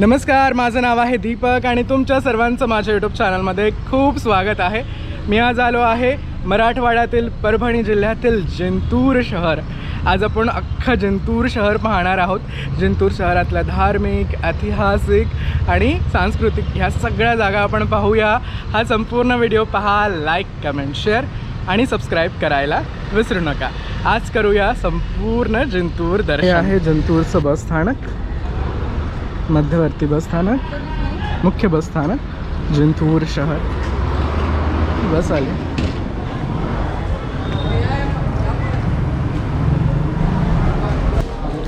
नमस्कार माझं नाव आहे दीपक आणि तुमच्या सर्वांचं माझ्या यूट्यूब चॅनलमध्ये खूप स्वागत आहे. मी आज आलो आहे मराठवाड्यातील परभणी जिल्ह्यातील जिंतूर शहर. आज आपण अख्खं जिंतूर शहर पाहणार आहोत. जिंतूर शहरातल्या धार्मिक ऐतिहासिक आणि सांस्कृतिक ह्या सगळ्या जागा आपण पाहूया. हा संपूर्ण व्हिडिओ पहा लाईक कमेंट शेअर आणि सबस्क्राईब करायला विसरू नका. आज करूया संपूर्ण जिंतूर दर्शन. आहे जिंतूरचं बस स्थानक. मध्यवर्ती बस स्थानक मुख्य बस स्थानक जिंतूर शहर. बस आली.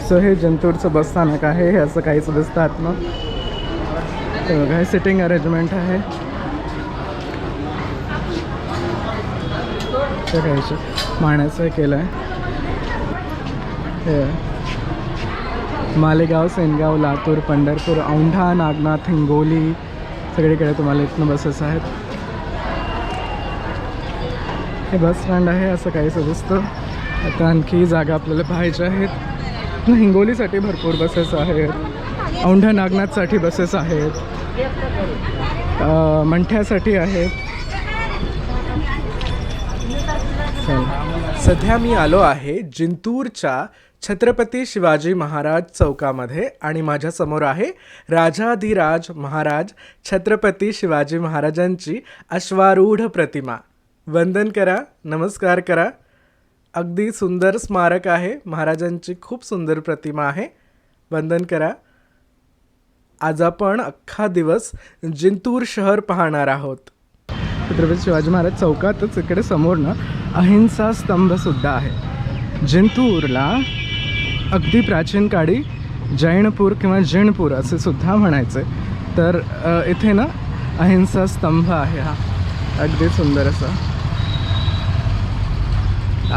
सो हे जिंतूरचं बस स्थानक आहे हे असं काहीच दिसतं मग हे बघा हे सिटिंग अरेंजमेंट आहे. घ्यायचं काहीच माण्याचं केलं आहे हे. मालेगाव सेनगाव लातूर पंढरपूर औंढा नागनाथ हिंगोली सगळीकडे तुम्हाला इथनं बसेस आहेत. हे बस स्टँड आहे असं काहीसं दिसतं आता आणखी जागा आपल्याला पाहायच्या आहेत. हिंगोलीसाठी भरपूर बसेस आहेत. औंढा नागनाथसाठी बसेस आहेत. मंठ्यासाठी आहेत चला सध्या मी आलो आहे जिंतूरच्या छत्रपती शिवाजी महाराज चौकामध्ये आणि माझ्यासमोर आहे राजाधिराज महाराज छत्रपती शिवाजी महाराजांची अश्वारूढ प्रतिमा. वंदन करा नमस्कार करा. अगदी सुंदर स्मारक आहे महाराजांची खूप सुंदर प्रतिमा आहे. वंदन करा. आज आपण अख्खा दिवस जिंतूर शहर पाहणार आहोत. छत्रपती शिवाजी महाराज चौकातच इकडे समोर ना अहिंसा स्तंभसुद्धा आहे. जिंतूरला अगदी प्राचीन काळी जैनपूर किंवा जैनपूर असे सुद्धा म्हणायचे. तर इथे ना अहिंसा स्तंभ आहे हा. अगदी सुंदर असा.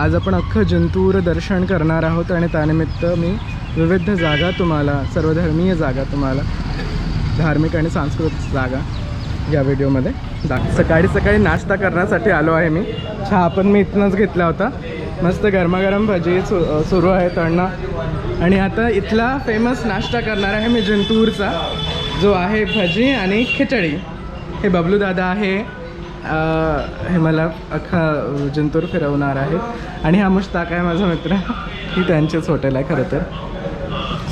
आज आपण अख्खं जिंतूर दर्शन करणार आहोत आणि त्यानिमित्त मी विविध जागा तुम्हाला सर्वधर्मीय जागा तुम्हाला धार्मिक आणि सांस्कृतिक जागा या व्हिडिओमध्ये. दाख सकाळी सकाळी नाश्ता करण्यासाठी आलो आहे मी. चहा पण मी इथनंच घेतला होता. मस्त गरमागरम भजी सु सुरू आहे तळणं आणि आता इथला फेमस नाश्ता करणार आहे मी जिंतूरचा जो आहे भजी आणि खिचडी. हे बबलू दादा आहे. हे मला अख्खा जिंतूर फिरवणार आहे. आणि हा मुश्ताक आहे माझा मित्र. ही त्यांचेच हॉटेल आहे खरं तर.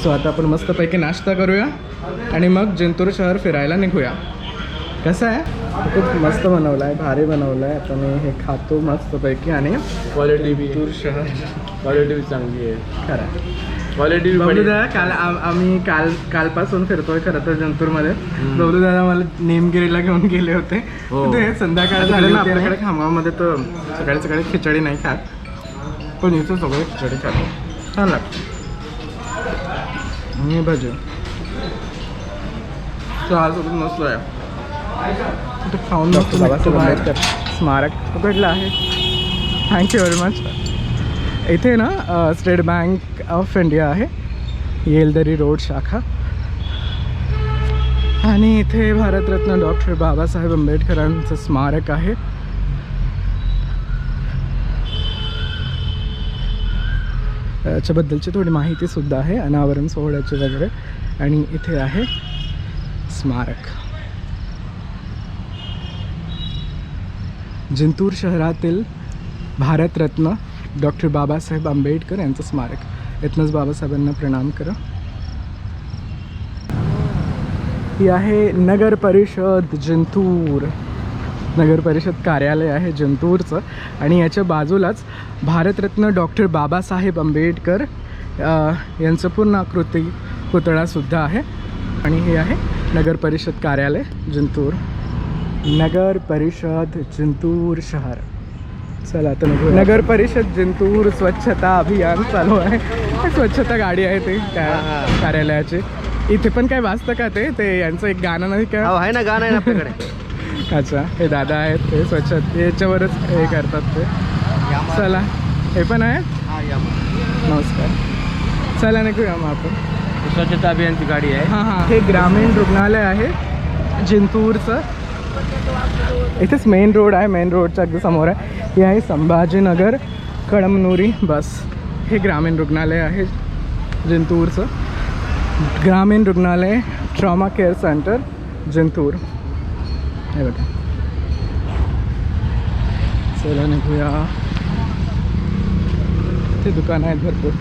सो आता आपण मस्तपैकी नाश्ता करूया. आणि मग जिंतूर शहर फिरायला निघूया. कसं आहे? खूप मस्त बनवलं आहे भारी बनवलं आहे आता मी हे खातो मस्तपैकी आणि क्वालिटी बी. शहर क्वालिटी बी चांगली आहे. खरं. क्वालिटी. दादा काल आम- आम्ही काल कालपासून फिरतोय खरं तर जिंतूरमध्ये. बबलू दादा मला नेमगिरीला घेऊन गेले होते. हो. ते संध्याकाळ झाली ना आपल्याकडे खामगावमध्ये तर सकाळी सकाळी खिचडी नाही खात. पण इथं सगळे खिचडी खातो छान लागतं आणि भजी. चहासोबत मस्त आहे. खाऊन. स्मारक उघडलं आहे. थँक्यू व्हेरी मच इथे ना स्टेट बँक ऑफ इंडिया आहे. येलदरी रोड शाखा. आणि इथे भारतरत्न डॉक्टर बाबासाहेब आंबेडकरांचं स्मारक आहे. याच्याबद्दलची थोडी माहितीसुद्धा आहे. अनावरण सोहळ्याची वगैरे. आणि इथे आहे स्मारक. जिंतूर शहरातील भारतरत्न डॉक्टर बाबासाहेब आंबेडकर यांचं स्मारक. इथनंच बाबासाहेबांना प्रणाम करा. ही आहे नगर परिषद जिंतूर. नगर परिषद कार्यालय आहे जिंतूरचं आणि याच्या बाजूलाच भारतरत्न डॉक्टर बाबासाहेब आंबेडकर यांचं पूर्ण आकृती पुतळासुद्धा आहे. आणि हे आहे नगर परिषद कार्यालय जिंतूर. नगर परिषद जिंतूर शहर. चला आता निघूया. नगर परिषद जिंतूर स्वच्छता अभियान चालू आहे. स्वच्छता गाडी आहे ते त्या कार्यालयाची. इथे पण काय वाचतं का ते? ते यांचं एक गाणं नाही का? हो, आहे ना गाणं आहे ना आपल्याकडे. अच्छा हे दादा आहेत ते स्वच्छ याच्यावरच हे करतात ते. चला हे पण हा, मग. नमस्कार. चला निघूया मग आपण. स्वच्छता अभियानची गाडी आहे. हां हां. हे ग्रामीण रुग्णालय आहे जिंतूरचं. इथेच मेन रोड आहे मेन रोडच्या अगदी समोर आहे. हे आहे संभाजीनगर कळमनुरी बस. हे ग्रामीण रुग्णालय आहे जिंतूरचं. ग्रामीण रुग्णालय ट्रॉमा केअर सेंटर जिंतूर. हे बघा. चला निघूया. ते दुकानं आहेत भरपूर.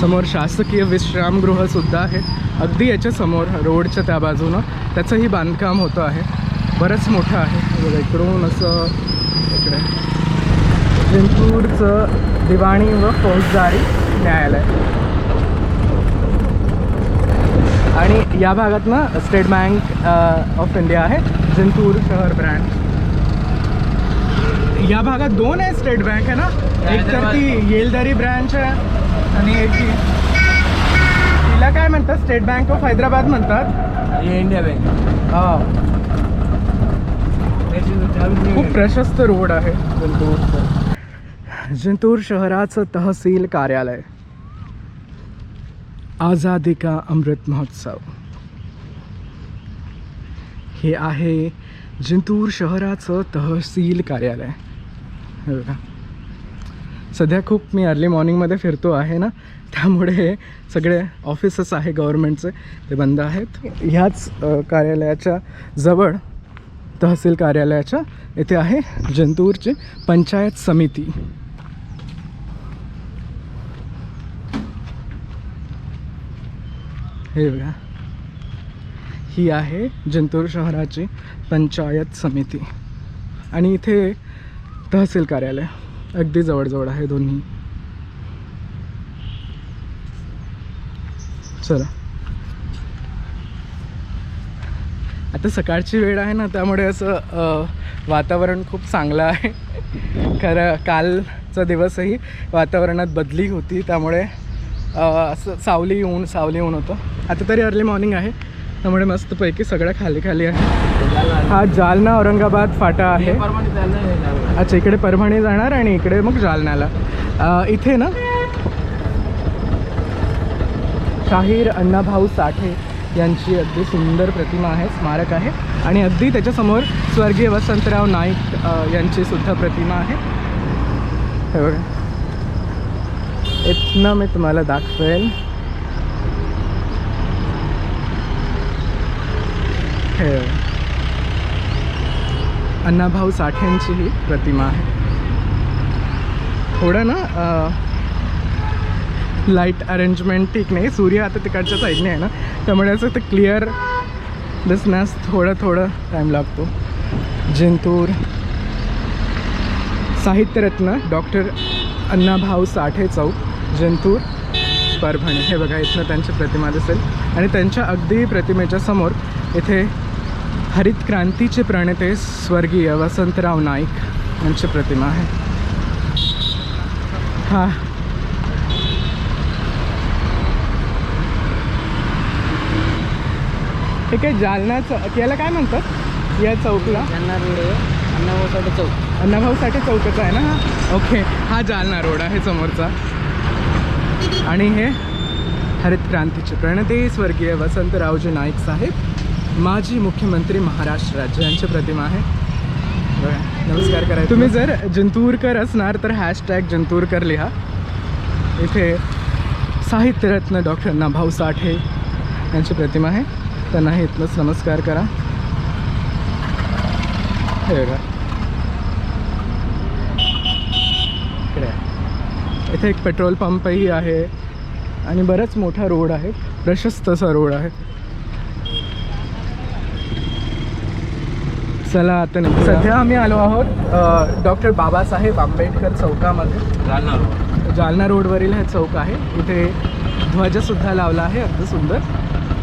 समोर शासकीय विश्रामगृहसुद्धा आहे. अगदी याच्या समोर रोडच्या त्या बाजूनं. त्याचंही बांधकाम होतं आहे. बरंच मोठं आहे. बघा इकडून असं इकडे. जिंतूरचं दिवाणी व फौजदारी न्यायालय. आणि या भागात ना स्टेट बँक ऑफ इंडिया आहे जिंतूर शहर ब्रँच या भागात दोन आहे स्टेट बँक आहे ना? एक तर ती येलदरी ब्रँच आहे आणि एक तिला काय म्हणतात? स्टेट बँक ऑफ हैदराबाद म्हणतात? ये इंडिया बँक. हा. खूप प्रशस्त रोड आहे. जिंतूर शहराचं तहसील कार्यालय. आझादी का अमृत महोत्सव. हे आहे जिंतूर शहराचं तहसील कार्यालय. बघा. सध्या खूप मी अर्ली मॉर्निंगमध्ये फिरतो आहे ना त्यामुळे सगळे ऑफिसेस आहे गव्हर्मेंटचे ते बंद आहेत. ह्याच कार्यालयाच्या जवळ तहसील कार्यालयाच्या येथे आहे जंतूरची पंचायत समिती. हे बघा. ही आहे जंतूर शहराची पंचायत समिती. आणि इथे तहसील कार्यालय अगदी जवळजवळ आहे दोन्ही. चला. आता सकाळची वेळ आहे ना त्यामुळे असं वातावरण खूप चांगलं आहे. खरं कालचा दिवसही वातावरणात बदली होती त्यामुळे असं सावली येऊन सावली येऊन होतं. आता तरी अर्ली मॉर्निंग आहे त्यामुळे मस्तपैकी सगळं खाली खाली आहे. हा जालना औरंगाबाद फाटा आहे. अच्छा इकडे परभणी जाणार आणि इकडे मग जालन्याला. इथे ना शाहीर अण्णाभाऊ साठे यांची अगदी सुंदर प्रतिमा आहे स्मारक आहे. आणि अगदी त्याच्यासमोर स्वर्गीय वसंतराव नाईक यांची सुद्धा प्रतिमा आहे. हे बघा. इथनं मी तुम्हाला दाखवेल. हे अण्णाभाऊ साठेंची ही प्रतिमा आहे. थोडं ना लाइट अरेंजमेंट ठीक नाही. सूर्य आता तिकडच्या साईडने आहे ना. त्यामुळे असं ते क्लिअर दिसण्यास थोडं थोडं टाईम लागतो. जिंतूर. साहित्यरत्न डॉक्टर अण्णाभाऊ साठे चौक जिंतूर. परभणी. हे बघा इथनं त्यांची प्रतिमा दिसेल. आणि त्यांच्या अगदी प्रतिमेच्या समोर इथे हरित क्रांतीचे प्रणेते स्वर्गीय वसंतराव नाईक यांची प्रतिमा आहे. हां. ठीक आहे जालना चौ याला काय म्हणतात? या चौकला? जालना रोड अण्णाभाऊ चौक. अण्णाभाऊ साठे चौकच आहे ना? हा ओके हा जालना रोड आहे समोरचा. आणि हे हरित क्रांतीचे प्रणेते स्वर्गीय वसंतरावजी नाईक साहेब माजी मुख्यमंत्री महाराष्ट्र राज्य यांची प्रतिमा आहे. नमस्कार करायचं. तुम्ही जर जंतूरकर असणार तर हॅशटॅग जंतूरकर लिहा. इथे साहित्यरत्न डॉक्टर अण्णाभाऊ साठे यांची प्रतिमा आहे. त्यांनाही इथलंच नमस्कार करा. हे बघा. इकडे. इथे एक पेट्रोल पंपही आहे आणि बराच मोठा रोड आहे. प्रशस्त असा रोड आहे. चला आता निघूया. सध्या आम्ही आलो आहोत डॉक्टर बाबासाहेब आंबेडकर चौकामध्ये. जालना रोड. जालना रोडवरील हे चौक आहे. इथे ध्वजसुद्धा लावला आहे अगदी सुंदर.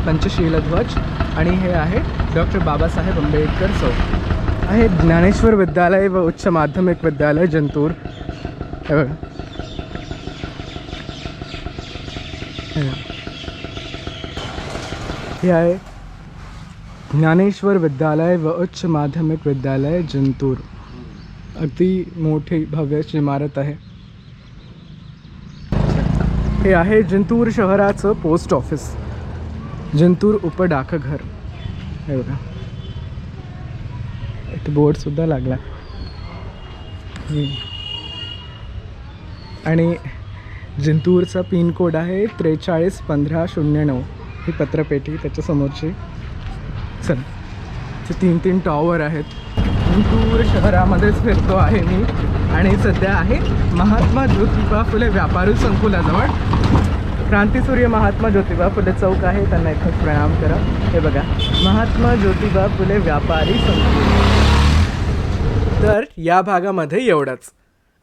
पंचशील ध्वज आणि हे आहे डॉक्टर बाबासाहेब आंबेडकर चौक. आहे ज्ञानेश्वर विद्यालय व उच्च माध्यमिक विद्यालय जंतूर. हे बघा. हे आहे ज्ञानेश्वर विद्यालय व उच्च माध्यमिक विद्यालय जंतूर. अगदी मोठी भव्य इमारत आहे. हे आहे जिंतूर शहराचं पोस्ट ऑफिस. जिंतूर उपडाकघर हे बघा. इथे बोर्डसुद्धा लागला. आणि जिंतूरचा पिनकोड आहे त्रेचाळीस पंधरा शून्य नऊ. ही पत्रपेटी त्याच्यासमोरची चल. ते तीन तीन टॉवर आहेत. जिंतूर शहरामध्येच फिरतो आहे मी. आणि सध्या आहे महात्मा ज्योतिबा फुले व्यापारी संकुलाजवळ. क्रांतीसूर्य महात्मा ज्योतिबा फुले चौक आहे. त्यांना इथं प्रणाम करा. हे बघा महात्मा ज्योतिबा फुले व्यापारी संकुल तर या भागामध्ये एवढंच.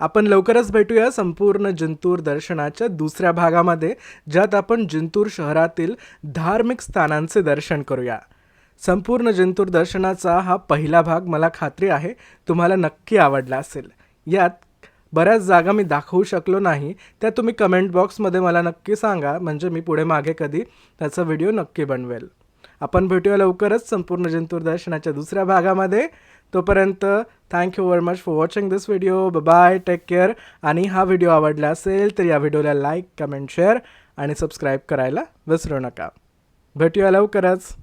आपण लवकरच भेटूया संपूर्ण जिंतूर दर्शनाच्या दुसऱ्या भागामध्ये ज्यात आपण जिंतूर शहरातील धार्मिक स्थानांचे दर्शन करूया. संपूर्ण जिंतूर दर्शनाचा हा पहिला भाग मला खात्री आहे तुम्हाला नक्की आवडला असेल. यात बऱ्याच जागा मी दाखवू शकलो नाही त्या तुम्ही कमेंट बॉक्समध्ये मला नक्की सांगा म्हणजे मी पुढे मागे कधी त्याचा व्हिडिओ नक्की बनवेल. आपण भेटूया लवकरच संपूर्ण जंतूर दर्शनाच्या दुसऱ्या भागामध्ये. तोपर्यंत thank you very much for watching this video bye take care आणि हा व्हिडिओ आवडला असेल तर या व्हिडिओला लाईक कमेंट शेअर आणि सबस्क्राईब करायला विसरू नका. भेटूया लवकरच.